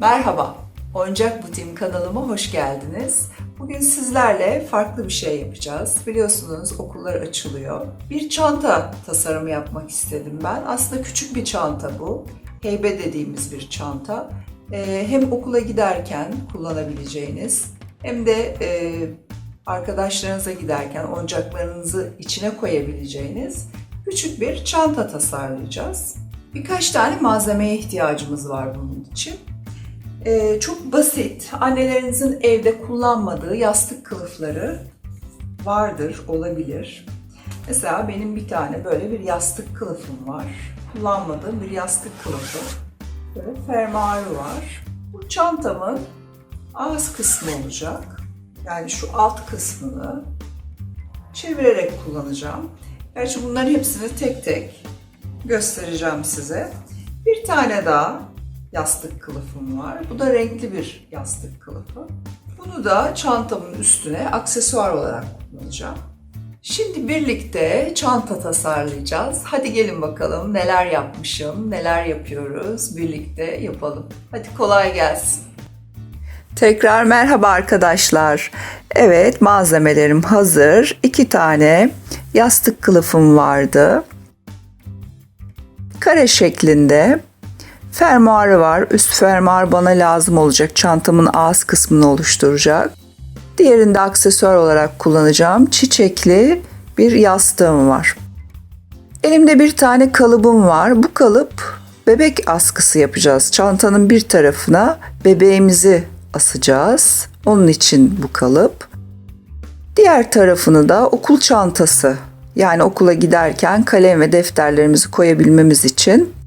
Merhaba, Oyuncak Butiğim kanalıma hoş geldiniz. Bugün sizlerle farklı bir şey yapacağız. Biliyorsunuz okullar açılıyor. Bir çanta tasarımı yapmak istedim ben. Aslında küçük bir çanta bu. Heybe dediğimiz bir çanta. Ee, hem okula giderken kullanabileceğiniz hem de e, arkadaşlarınıza giderken oyuncaklarınızı içine koyabileceğiniz küçük bir çanta tasarlayacağız. Birkaç tane malzemeye ihtiyacımız var bunun için. Ee, çok basit, annelerinizin evde kullanmadığı yastık kılıfları vardır, olabilir. Mesela benim bir tane böyle bir yastık kılıfım var. Kullanmadığım bir yastık kılıfı. Böyle fermuarı var. Bu çantamın ağız kısmı olacak. Yani şu alt kısmını çevirerek kullanacağım. Gerçi bunların hepsini tek tek göstereceğim size. Bir tane daha yastık kılıfım var. Bu da renkli bir yastık kılıfı. Bunu da çantamın üstüne aksesuar olarak kullanacağım. Şimdi birlikte çanta tasarlayacağız. Hadi gelin bakalım neler yapmışım, neler yapıyoruz. Birlikte yapalım. Hadi kolay gelsin. Tekrar merhaba arkadaşlar. Evet malzemelerim hazır. İki tane yastık kılıfım vardı. Kare şeklinde fermuarı var. Üst fermuar bana lazım olacak. Çantamın ağız kısmını oluşturacak. Diğerinde aksesuar olarak kullanacağım çiçekli bir yastığım var. Elimde bir tane kalıbım var. Bu kalıp bebek askısı yapacağız. Çantanın bir tarafına bebeğimizi asacağız. Onun için bu kalıp. Diğer tarafını da okul çantası yani okula giderken kalem ve defterlerimizi koyabilmemiz için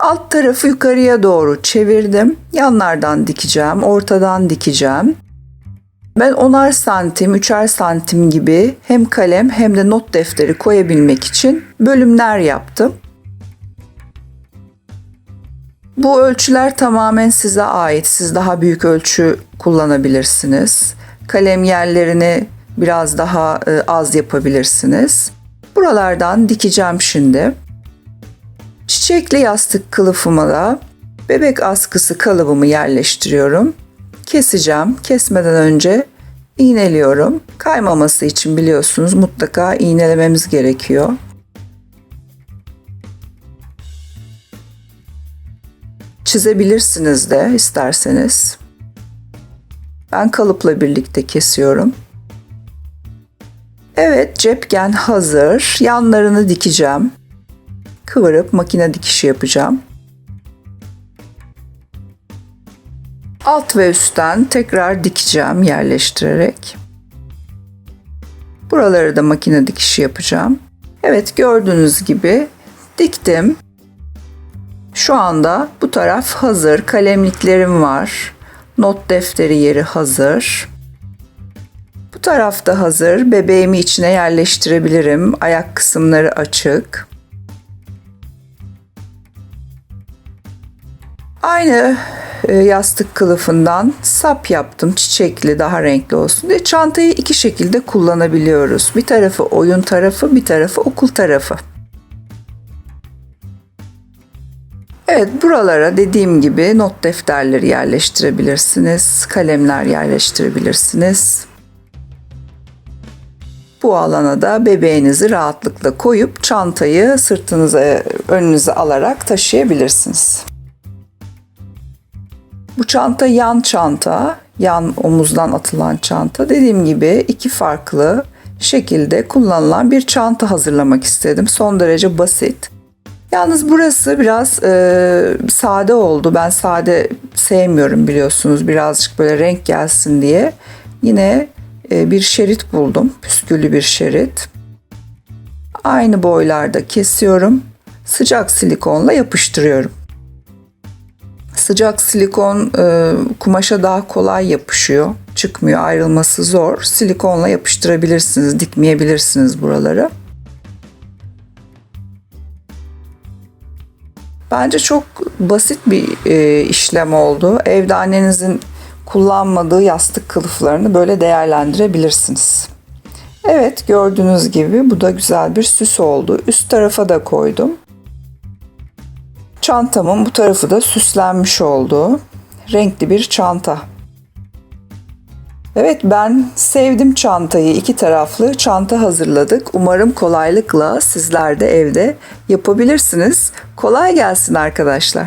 alt tarafı yukarıya doğru çevirdim. Yanlardan dikeceğim, ortadan dikeceğim. Ben onar santim, üçer santim gibi hem kalem hem de not defteri koyabilmek için bölümler yaptım. Bu ölçüler tamamen size ait. Siz daha büyük ölçü kullanabilirsiniz. Kalem yerlerini biraz daha e, az yapabilirsiniz. Buralardan dikeceğim şimdi. Çiçekli yastık kılıfıma da bebek askısı kalıbımı yerleştiriyorum. Keseceğim. Kesmeden önce iğneliyorum. Kaymaması için biliyorsunuz mutlaka iğnelememiz gerekiyor. Çizebilirsiniz de isterseniz. Ben kalıpla birlikte kesiyorum. Evet, cepken hazır. Yanlarını dikeceğim. Kıvırıp makine dikişi yapacağım. Alt ve üstten tekrar dikeceğim yerleştirerek. Buraları da makine dikişi yapacağım. Evet, gördüğünüz gibi diktim. Şu anda bu taraf hazır. Kalemliklerim var. Not defteri yeri hazır. Bu tarafta hazır. Bebeğimi içine yerleştirebilirim. Ayak kısımları açık. Aynı e, yastık kılıfından sap yaptım. Çiçekli daha renkli olsun diye. Çantayı iki şekilde kullanabiliyoruz. Bir tarafı oyun tarafı, bir tarafı okul tarafı. Evet buralara dediğim gibi not defterleri yerleştirebilirsiniz. Kalemler yerleştirebilirsiniz. Bu alana da bebeğinizi rahatlıkla koyup çantayı sırtınıza önünüze alarak taşıyabilirsiniz. Bu çanta yan çanta, yan omuzdan atılan çanta. Dediğim gibi iki farklı şekilde kullanılan bir çanta hazırlamak istedim. Son derece basit. Yalnız burası biraz e, sade oldu. Ben sade sevmiyorum biliyorsunuz. Birazcık böyle renk gelsin diye. Yine e, bir şerit buldum. Püsküllü bir şerit. Aynı boylarda kesiyorum. Sıcak silikonla yapıştırıyorum. Sıcak silikon e, kumaşa daha kolay yapışıyor. Çıkmıyor, ayrılması zor. Silikonla yapıştırabilirsiniz, dikmeyebilirsiniz buraları. Bence çok basit bir e, işlem oldu. Evde annenizin kullanmadığı yastık kılıflarını böyle değerlendirebilirsiniz. Evet gördüğünüz gibi bu da güzel bir süs oldu. Üst tarafa da koydum. Çantamın bu tarafı da süslenmiş oldu. renkli bir çanta. Evet ben sevdim çantayı. iki taraflı çanta hazırladık. Umarım kolaylıkla sizler de evde yapabilirsiniz. Kolay gelsin arkadaşlar.